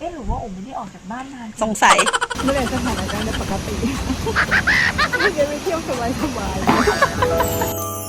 เอ๊ะหรือว่าโอ๋ไม่ได้ออกจากบ้านนานสงสัย เมื่อไหร่สถานการณ์จะปกติไม่ได้ไปเที่ยวสบายสบาย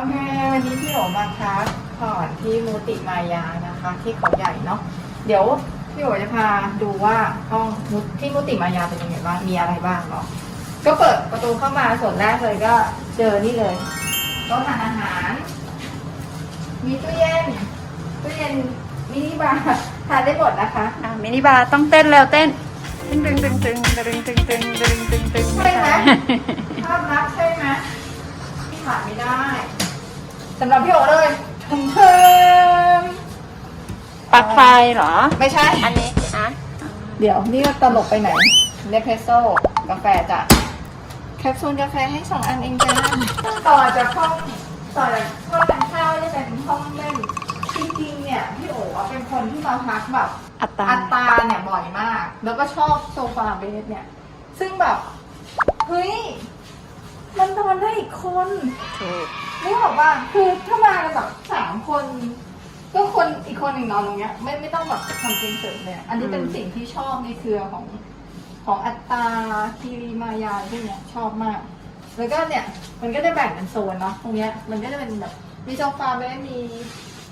โอเควันนี้พี่โอมาพักผ่อนที่มูติมายานะคะ ที่เขาใหญ่เนาะเดี๋ยวพี่โอจะพาดูว่าห้องมุที่มูติมายาเป็นยังไงบ้างมีอะไรบ้างเนาะก็เปิดประตูเข้ามาส่วนแรกเลยก็เจอนี่เลยโต๊ะทานอาหาร มีตู้เย็นตู้เย็นมินิบาร์ทานได้หมดนะคะอะมินิบาร์ต้องเต้นแล้วเต้นตึงตึงตึงตึงตึงตึงตึงตึงตึงตึงใช่ไหมภาพลักษณ์ใช่ไหมที่ขาดไม่ได้ สำหรับพี่โอเลยถึงเทิมปลั๊กไฟเหรอ ไม่ใช่ อันนี้อะเดี๋ยวนี่ก็ตลกไปไหนเนเพรสโซ่กาแฟจ้ะแคปซูลกาแฟให้สองอันเองจ้าต่อจากห้องต่อจากห้องทานข้าวจะเป็นห้องเล่นจริงๆเนี่ยพี่โอ๋เป็นคนที่มาพักแบบอัตราอัตราเนี่ยบ่อยมาก แล้วก็ชอบโซฟาเบสเนี่ย ซึ่งแบบ เฮ้ย มันนอนได้อีกคนถูกไม่บอกว่าคือถ้ามากันแบบสามคน ก็คนอีกคนหนึ่งนอนตรงเนี้ย ไม่ไม่ต้องแบบทำเตียงเสริมเลยอะอันนี้เป็นสิ่งที่ชอบในเครือของของอัตตาคีรีมายาพวกเนี้ยชอบมาก แล้วก็เนี่ยมันก็จะแบ่งเป็นโซนเนาะตรงเนี้ยมันก็จะเป็นแบบมีโซฟาไม่ได้มี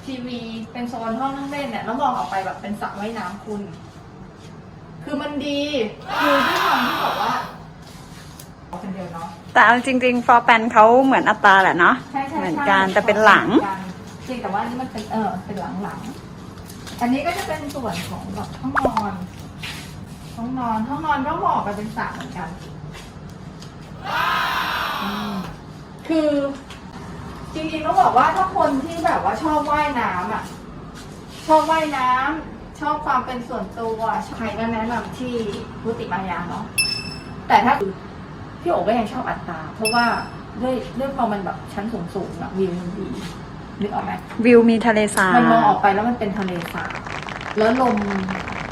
ทีวีเป็นโซนห้องนั่งเล่นเนี่ยแล้วมองออกไปแบบเป็นสระว่ายน้ำคุณ คือมันดีคือที่ทำที่บอกว่าเอาคนเดียวเนาะ แต่เอาจริงๆฟอร์แปนเขาเหมือนอัตราแหละเนาะใช่ใช่เหมือนใช่กันแต่เป็นหลัง จริงแต่ว่าอันนี้มันเป็นเออเป็นหลังหลังๆอันนี้ก็จะเป็นส่วนของแบบห้องนอน ห้องนอนห้องนอนก็เหมาะกับเป็นสระเหมือนกันอืมคือ จริงๆต้องบอกว่าถ้าคนที่แบบว่าชอบว่ายน้ำอะ ชอบว่ายน้ำชอบความเป็นส่วนตัวใครก็แนะนำที่พุติมายาเนาะแต่ถ้า พี่โอ๋ก็ยังชอบอัตตราเพราะว่าด้วยด้วยพอมันแบบชั้นสูงๆอะวิวมันดีนึกออกไหมวิวมีทะเลสาบมันมองออกไปแล้วมันเป็นทะเลสาบแล้วลม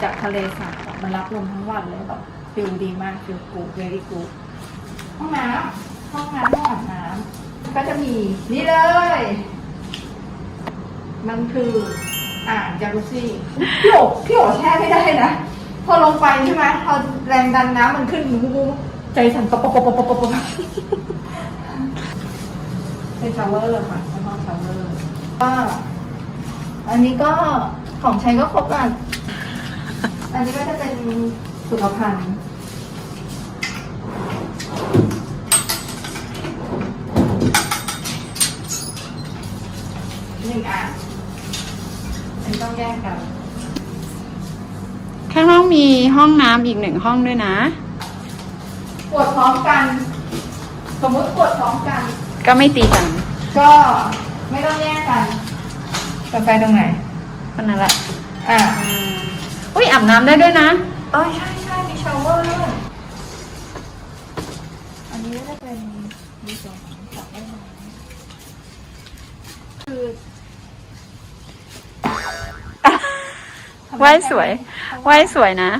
จากทะเลสาบอะมันรับลมทั้งวันเลยแบบฟิลดีมากฟิลกูเวลี่กูห้องน้ำห้องน้ำห้องอาบน้ำก็จะมีนี่เลย มันคืออ่างจากุซี่พี่โอพี่โอแช่ไม่ได้นะ พอลงไปใช่ไหมพอแรงดันน้ำมันขึ้นวูบๆ ใจสั่นปะปะปะปะปะปะปะเป็นชาวเวอร์ค่ะเป็นห้องชาวเวอร์ก็อันนี้ก็ของใช้ก็ครบอะอันนี้ก็จะเป็นสุขภัณฑ์หนึ่งอะอันนี้ต้องแยกกัน ข้างนอกมีห้องน้ำอีกหนึ่งห้องด้วยนะ ปวดพร้อมกัน สมมุติปวดพร้อมกัน ก็ไม่ตีกันก็ไม่ต้องแยกกันกาแฟตรงไหน ก็นั่นแหละอ่าอืมอุ้ยอาบน้ำได้ด้วยนะเออใช่ใช่มีชาวเวอร์ด้วยอันนี้ก็จะเป็นมีส่วนของสระว่ายน้ำคือว่ายสวยว่ายสวยนะ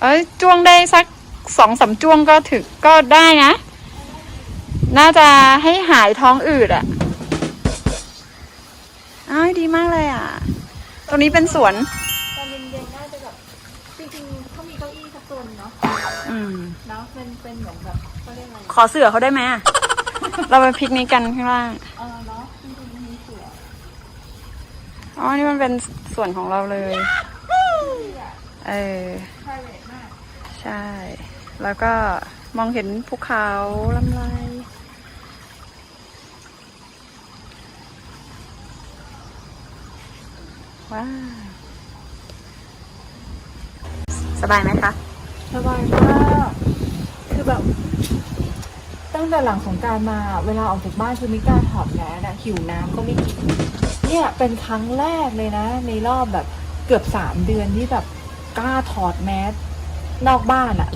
เอ้ยจ้วงได้สัก สองสามจ้วงก็ถึงก็ได้นะ น่าจะให้หายท้องอืดอะอ้ายดีมากเลยอะ ตรงนี้เป็นสวนตอนเย็นๆน่าจะแบบจริงๆเขามีเก้าอี้สักตัวหนึ่งเนาะอืมเนาะเป็นเป็นเหมือนแบบเขาเรียกอะไรขอเสือเขาได้ไหมอะเราไปพิกนิกกันข้างล่างเออเนาะจริงๆมีเสืออ๋อนี่มันเป็นส่วนของเราเลย เออใช่เลยมากใช่ แล้วก็มองเห็นภูเขาลำไรว้าสบายไหมคะ สบายมากคือแบบ ตั้งแต่หลังสงการมาเวลาออกจากบ้านคือไม่กล้าถอดแมสอะหิวน้ำก็ไม่กิน เนี่ยเป็นครั้งแรกเลยนะ ในรอบแบบเกือบสามเดือนที่แบบกล้าถอดแมส นอกบ้านอะ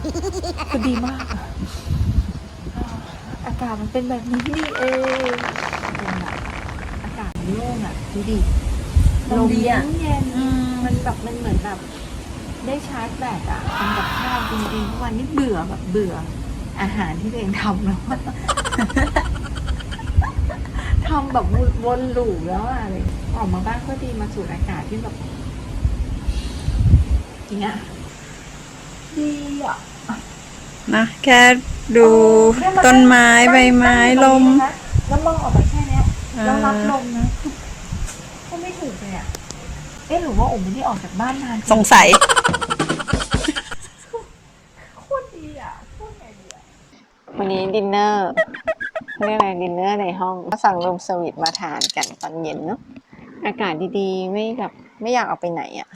คือดีมากอะอากาศมันเป็นแบบนี้นี่เองเป็นแบบอากาศมันโล่งอะดูดิลมดีอะเย็นๆมันแบบมันเหมือนแบบ ได้ชาร์จแบตอะทำกับข้าวจริงๆทุกวันนี้เบื่อแบบเบื่อ อาหารที่ตัวเองทำแล้วทำแบบวนลูปแล้วอะอะไรออกมาบ้านก็ดีมาสูดอากาศที่แบบอย่างเงี้ย ดีอะนะแค่ดูต้นไม้ใบไม้ลม แล้วมองออกไปแค่เนี้ยแล้วรับลมนะก็ไม่ถูกเลยอะเอ๊ะหรือว่าผมไม่ได้ออกจากบ้านนานจริสงสัยโคตรดีอะโคตรไงดีอะวันนี้ดินเนอร์เรียกอะไรดินเนอร์ในห้องก็สั่งรูมสวีทมาทานกันตอนเย็นเนาะอากาศดีๆ ไม่แบบไม่อยากออกไปไหนอะ่ะ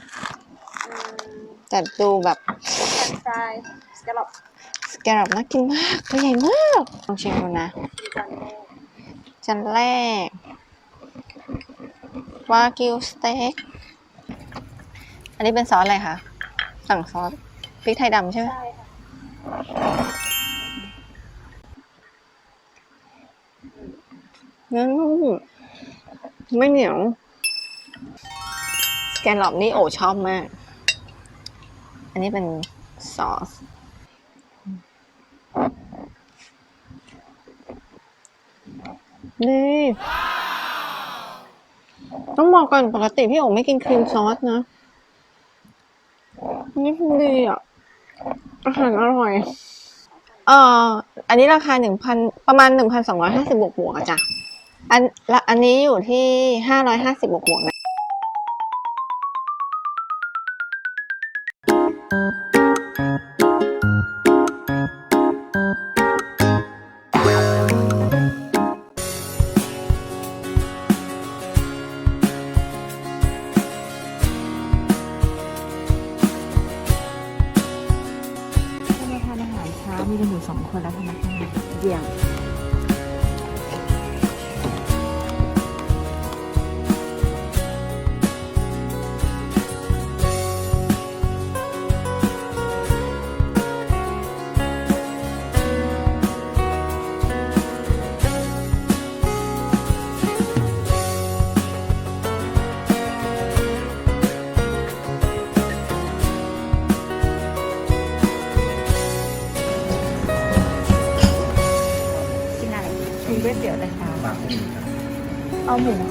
แต่ดูแบบ แฟนฟรายสแกลลอปสแกรบน่ากินมากตัวใหญ่มากลองชิมดูนะจานแรกวากิวสเต็กอันนี้เป็นซอสอะไรคะสั่งซอสพริกไทยดำใช่ไหมใช่ค่ะเนื้อนุ่มไม่เหนียว สแกนหลอบนี่โอชอบมาก อันนี้เป็น ซอสนี่ต้องบอกก่อนปกติพี่โอ๋ไม่กินครีมซอสนะอันนี้คือดีอะ อาหารอร่อย เอ่อ อันนี้ราคาหนึ่งพันประมาณหนึ่งพันสองร้อยห้าสิบบวกบวกอะจ้ะ อันละอันนี้อยู่ที่ห้าร้อยห้าสิบบวกบวกนะ กันอยู่สองคนแล้วพนักงานเยี่ยม หมู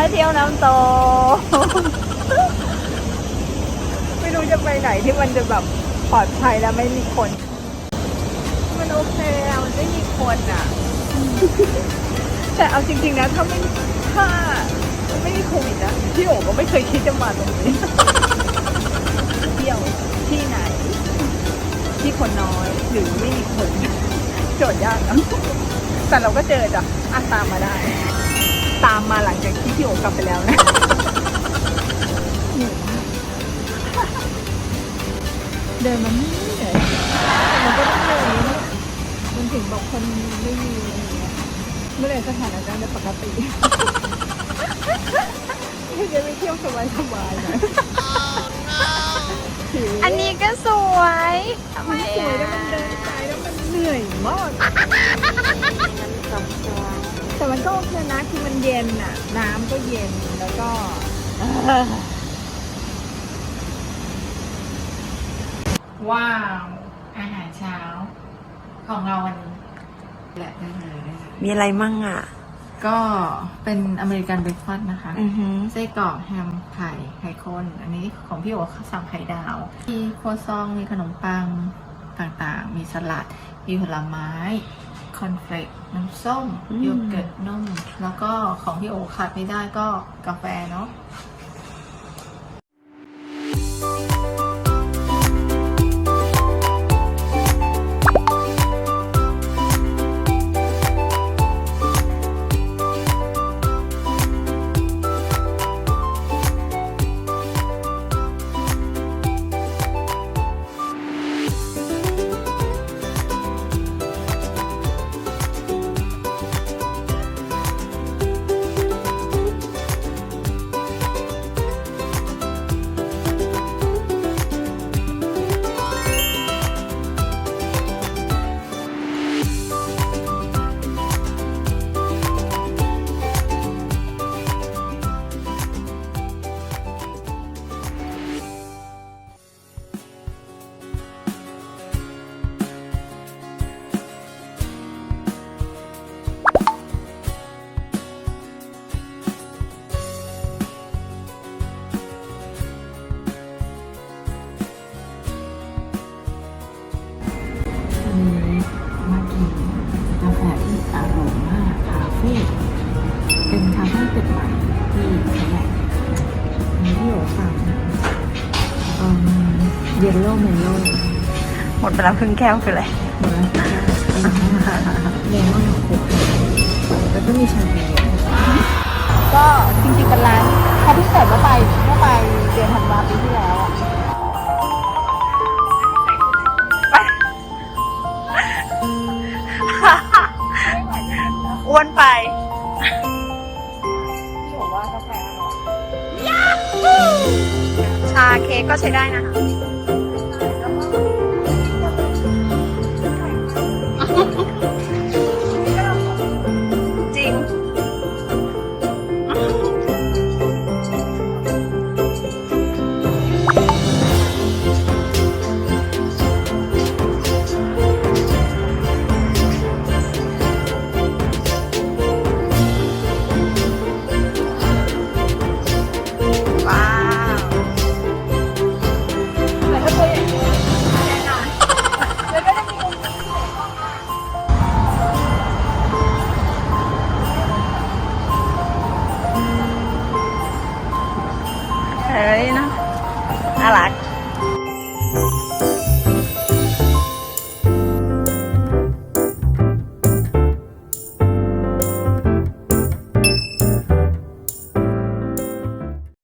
องคนมาเที่ยวน้ำตก ไม่รู้จะไปไหนที่มันจะแบบปลอดภัยและไม่มีคน มันโอเคอะมันไม่มีคนอะแต่เอาจริง ๆ นะ ถ้าไม่ถ้ามันไม่มีโควิดนะพี่โอ๋ก็ไม่เคยคิดจะมาตรงนี้เที่ยวที่ไหน ที่คนน้อยหรือไม่มีคนโจทย์ยากนะแต่เราก็เจอจ้ะอะตามมาได้ ตามมาหลังจากที่พี่โอ๋กลับไปแล้วนะเดินมันไม่เหนื่อยมันก็ต้องเหนื่อยนะมันถึงบอกคนไม่มีอะไรอย่างเงี้ยเมื่อไหร่สถานการณ์จะปกติจะไปเที่ยวสบายสบายๆหน่อยหิวอันนี้ก็สวยทำไมสวยอะแล้วมันเดินไปแล้วมันเหนื่อยมาก แต่มันก็โอเคนะคือมันเย็นอะ น้ำก็เย็นแล้วก็ว้าว อาหารเช้า ของเราวันนี้แหละได้เลยได้เลยมีอะไรมั่งอะ ก็เป็นอเมริกันเบรคฟาสต์นะคะอือหือไส้กรอกแฮมไข่ไข่ข้น อันนี้ของพี่โอสั่งไข่ดาว มีครัวซองมีขนมปังต่างๆ มีสลัด มีผลไม้ คอนเฟลก น้ำส้มอืมโยเกิร์ตนม แล้วก็ของพี่โอขาดไม่ได้ก็กาแฟเนาะ ดไปแล้วครึ่งแก้วคืออะไรเลมอนคุกแล้วก็มีแชมเปญก็จริงๆเป็นร้านเขาเพิ่งเปิดเมื่อไปเมื่อไปเดือนธันวาปีที่แล้วอะอ้วนไปที่บอกว่ากาแฟอร่อยชาเค้กก็ใช้ได้นะคะ